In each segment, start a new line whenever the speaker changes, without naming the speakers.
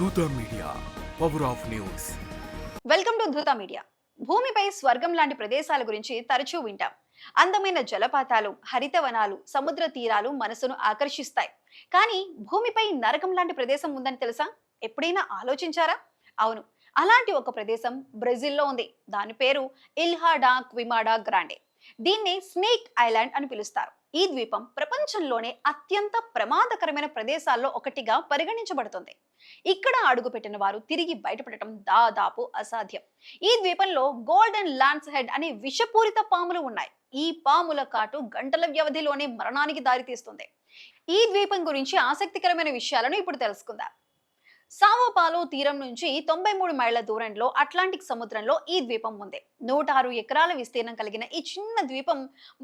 Dhoota media power of news.
Welcome to Dhruta media. భూమిపై స్వర్గం లాంటి ప్రదేశాల గురించి తరచూ వింటాం. అందమైన జలపాతాలు హరితవనాలు సముద్ర తీరాలు మనసును ఆకర్షిస్తాయి. కానీ భూమిపై నరకం లాంటి ప్రదేశం ఉందని తెలుసా? ఎప్పుడైనా ఆలోచించారా? అవును. అలాంటి ఒక ప్రదేశం బ్రెజిల్లో ఉంది. దాని పేరు ఇల్హాడా క్విమాడా గ్రాండే. దీన్ని స్నేక్ ఐలాండ్ అని పిలుస్తారు. ఈ ద్వీపం ప్రపంచంలోనే అత్యంత ప్రమాదకరమైన ప్రదేశాల్లో ఒకటిగా పరిగణించబడుతుంది. ఇక్కడ అడుగుపెట్టిన వారు తిరిగి బయటపడటం దాదాపు అసాధ్యం. ఈ ద్వీపంలో గోల్డెన్ ల్యాండ్స్ హెడ్ అనే విషపూరిత పాములు ఉన్నాయి. ఈ పాముల కాటు గంటల వ్యవధిలోనే మరణానికి దారితీస్తుంది. ఈ ద్వీపం గురించి ఆసక్తికరమైన విషయాలను ఇప్పుడు తెలుసుకుందాం. సావోపాలో తీరం నుంచి తొంభై మూడు మైళ్ళ దూరంలో అట్లాంటిక్ సముద్రంలో ఈ ద్వీపం ఉంది. నూట ఆరు ఎకరాల విస్తీర్ణం కలిగిన ఈ చిన్న ద్వీపం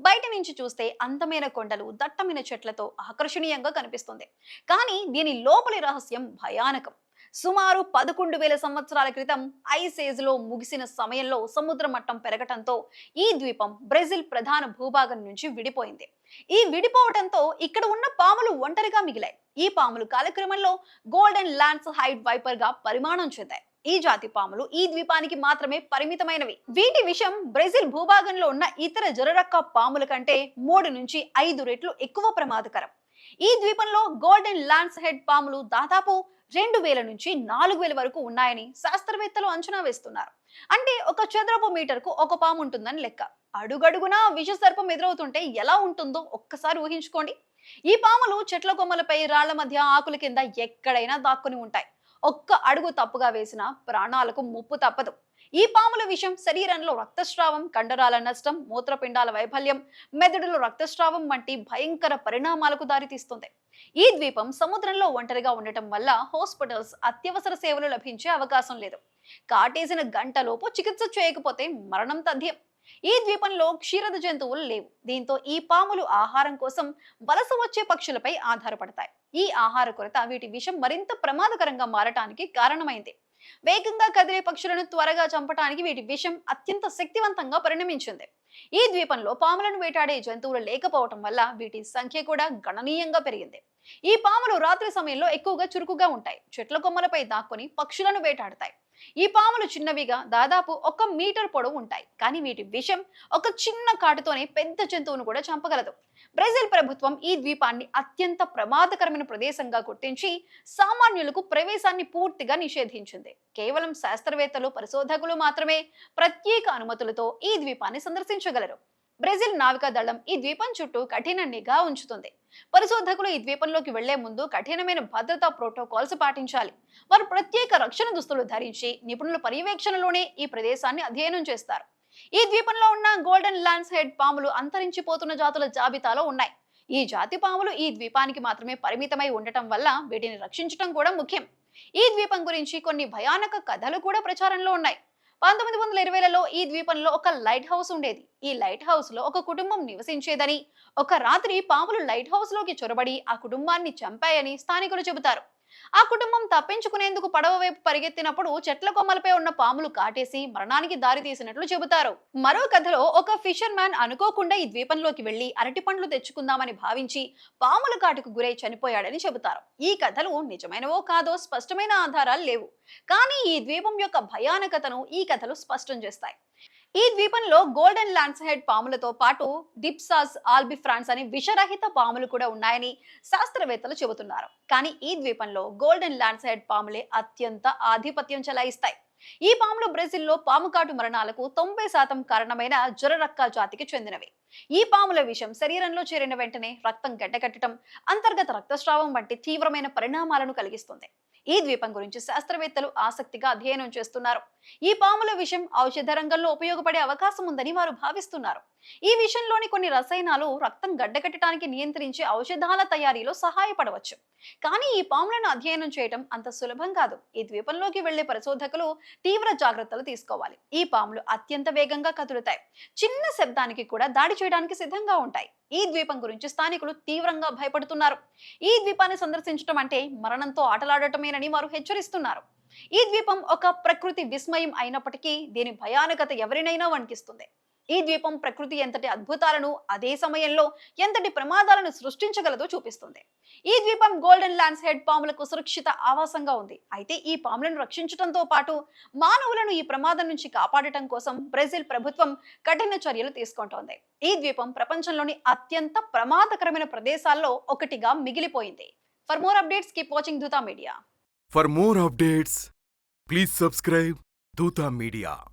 బయట నుంచి చూస్తే అందమైన కొండలు దట్టమైన చెట్లతో ఆకర్షణీయంగా కనిపిస్తుంది. కానీ దీని లోపలి రహస్యం భయానకం. సుమారు పదకొండు వేల సంవత్సరాల క్రితం ఐసేజ్లో ముగిసిన సమయంలో సముద్ర మట్టం పెరగటంతో ఈ ద్వీపం బ్రెజిల్ ప్రధాన భూభాగం నుంచి విడిపోయింది. ఈ విడిపోవటంతో ఇక్కడ ఉన్న పాములు ఒంటరిగా మిగిలాయి. ఈ పాములు కాలక్రమంలో గోల్డెన్ ల్యాండ్స్ హైడ్ వైపర్గా పరిమాణం చెందాయి. ఈ జాతి పాములు ఈ ద్వీపానికి మాత్రమే పరిమితమైనవి. వీటి విషం బ్రెజిల్ భూభాగంలో ఉన్న ఇతర జరరక్క పాముల కంటే మూడు నుంచి ఐదు రెట్లు ఎక్కువ ప్రమాదకరం. ఈ ద్వీపంలో గోల్డెన్ ల్యాండ్స్ హెడ్ పాములు దాదాపు రెండు వేల నుంచి నాలుగు వేల వరకు ఉన్నాయని శాస్త్రవేత్తలు అంచనా వేస్తున్నారు. అంటే ఒక చదరపు మీటర్కు ఒక పాము ఉంటుందని లెక్క. అడుగడుగునా విషసర్పం ఎదురవుతుంటే ఎలా ఉంటుందో ఒక్కసారి ఊహించుకోండి. ఈ పాములు చెట్ల కొమ్మలపై రాళ్ళ మధ్య ఆకుల కింద ఎక్కడైనా దాక్కుని ఉంటాయి. ఒక్క అడుగు తప్పుగా వేసిన ప్రాణాలకు ముప్పు తప్పదు. ఈ పాముల విషం శరీరంలో రక్తస్రావం కండరాల నష్టం మూత్రపిండాల వైఫల్యం మెదడులో రక్తస్రావం వంటి భయంకర పరిణామాలకు దారితీస్తుంది. ఈ ద్వీపం సముద్రంలో ఒంటరిగా ఉండటం వల్ల హాస్పిటల్స్ అత్యవసర సేవలు లభించే అవకాశం లేదు. కాటేసిన గంటలోపు చికిత్స చేయకపోతే మరణం తథ్యం. ఈ ద్వీపంలో క్షీరద జంతువులు లేవు. దీంతో ఈ పాములు ఆహారం కోసం వలస వచ్చే పక్షులపై ఆధారపడతాయి. ఈ ఆహార కొరత వీటి విషం మరింత ప్రమాదకరంగా మారటానికి కారణమైంది. వేగంగా కదిలే పక్షులను త్వరగా చంపటానికి వీటి విషం అత్యంత శక్తివంతంగా పరిణమించింది. ఈ ద్వీపంలో పాములను వేటాడే జంతువులు లేకపోవటం వల్ల వీటి సంఖ్య కూడా గణనీయంగా పెరిగింది. ఈ పాములు రాత్రి సమయంలో ఎక్కువగా చురుకుగా ఉంటాయి. చెట్ల కొమ్మలపై దాక్కుని పక్షులను వేటాడతాయి. ఈ పాములు చిన్నవిగా దాదాపు ఒక మీటర్ పొడవు ఉంటాయి. కానీ వీటి విషం ఒక చిన్న కాటుతోనే పెద్ద జంతువును కూడా చంపగలదు. బ్రెజిల్ ప్రభుత్వం ఈ ద్వీపాన్ని అత్యంత ప్రమాదకరమైన ప్రదేశంగా గుర్తించి సామాన్యులకు ప్రవేశాన్ని పూర్తిగా నిషేధించింది. కేవలం శాస్త్రవేత్తలు పరిశోధకులు మాత్రమే ప్రత్యేక అనుమతులతో ఈ ద్వీపాన్ని సందర్శించగలరు. బ్రెజిల్ నావికాదళం ఈ ద్వీపం చుట్టూ కఠిన నిఘా ఉంచుతుంది. పరిశోధకులు ఈ ద్వీపంలోకి వెళ్ళే ముందు కఠినమైన భద్రతా ప్రోటోకాల్స్ పాటించాలి. వారు ప్రత్యేక రక్షణ దుస్తులు ధరించి నిపుణుల పర్యవేక్షణలోనే ఈ ప్రదేశాన్ని అధ్యయనం చేస్తారు. ఈ ద్వీపంలో ఉన్న గోల్డెన్ ల్యాండ్స్ హెడ్ పాములు అంతరించిపోతున్న జాతుల జాబితాలో ఉన్నాయి. ఈ జాతి పాములు ఈ ద్వీపానికి మాత్రమే పరిమితమై ఉండటం వల్ల వీటిని రక్షించడం కూడా ముఖ్యం. ఈ ద్వీపం గురించి కొన్ని భయానక కథలు కూడా ప్రచారంలో ఉన్నాయి. పంతొమ్మిది వందల ఇరవైలలో ఈ ద్వీపంలో ఒక లైట్ హౌస్ ఉండేది. ఈ లైట్ హౌస్లో ఒక కుటుంబం నివసించేదని ఒక రాత్రి పాములు లైట్ హౌస్లోకి చొరబడి ఆ కుటుంబాన్ని చంపాయని స్థానికులు చెబుతారు. ఆ కుటుంబం తప్పించుకునేందుకు పడవ వైపు పరిగెత్తినప్పుడు చెట్ల కొమ్మలపై ఉన్న పాములు కాటేసి మరణానికి దారి తీసినట్లు చెబుతారు. మరో కథలో ఒక ఫిషర్ మ్యాన్ అనుకోకుండా ఈ ద్వీపంలోకి వెళ్ళి అరటి పండ్లు తెచ్చుకుందామని భావించి పాముల కాటుకు గురై చనిపోయాడని చెబుతారు. ఈ కథలు నిజమైనవో కాదో స్పష్టమైన ఆధారాలు లేవు. కానీ ఈ ద్వీపం యొక్క భయానకతను ఈ కథలు స్పష్టం చేస్తాయి. ఈ ద్వీపంలో గోల్డెన్ ల్యాండ్స్ హెడ్ పాములతో పాటు డిప్సాస్ ఆల్బిఫ్రాన్స్ అనే విషరహిత పాములు కూడా ఉన్నాయని శాస్త్రవేత్తలు చెబుతున్నారు. కానీ ఈ ద్వీపంలో గోల్డెన్ ల్యాండ్స్ హెడ్ పాములే అత్యంత ఆధిపత్యం చెలాయిస్తాయి. ఈ పాములు బ్రెజిల్లో పాముకాటు మరణాలకు తొంభై శాతం కారణమైన జ్వరరక్క జాతికి చెందినవి. ఈ పాముల విషం శరీరంలో చేరిన వెంటనే రక్తం గడ్డకట్టడం అంతర్గత రక్తస్రావం వంటి తీవ్రమైన పరిణామాలను కలిగిస్తుంది. ఈ ద్వీపం గురించి శాస్త్రవేత్తలు ఆసక్తిగా అధ్యయనం చేస్తున్నారు. ఈ పాముల విషయం ఔషధ రంగంలో ఉపయోగపడే అవకాశం ఉందని వారు భావిస్తున్నారు. ఈ విషయంలోని కొన్ని రసాయనాలు రక్తం గడ్డకట్టడానికి నియంత్రించే ఔషధాల తయారీలో సహాయపడవచ్చు. కానీ ఈ పాములను అధ్యయనం చేయడం అంత సులభం కాదు. ఈ ద్వీపంలోకి వెళ్ళే పరిశోధకులు తీవ్ర జాగ్రత్తలు తీసుకోవాలి. ఈ పాములు అత్యంత వేగంగా కదులుతాయి. చిన్న శబ్దానికి కూడా దాడి చేయడానికి సిద్ధంగా ఉంటాయి. ఈ ద్వీపం గురించి స్థానికులు తీవ్రంగా భయపడుతున్నారు. ఈ ద్వీపాన్ని సందర్శించడం అంటే మరణంతో ఆటలాడటమేనని వారు హెచ్చరిస్తున్నారు. ఈ ద్వీపం ఒక ప్రకృతి విస్మయం అయినప్పటికీ దీని భయానకత ఎవరినైనా వణికిస్తుంది. ఈ ద్వీపం ప్రకృతి ఎంతటి అద్భుతాలను అదే సమయంలో ఎంతటి ప్రమాదాలను సృష్టించగలదో చూపిస్తుంది. ఈ ద్వీపం గోల్డెన్ ల్యాండ్స్ హెడ్ పాములకు సురక్షిత ఆవాసంగా ఉంది. అయితే ఈ పాములను రక్షించడంతో పాటు మానవులను ఈ ప్రమాదం నుంచి కాపాడటం కోసం బ్రెజిల్ ప్రభుత్వం కఠిన చర్యలు తీసుకుంటోంది. ఈ ద్వీపం ప్రపంచంలోని అత్యంత ప్రమాదకరమైన ప్రదేశాల్లో ఒకటిగా మిగిలిపోయింది. For more updates keep watching Dhruta media
For more updates, please subscribe Duta Media.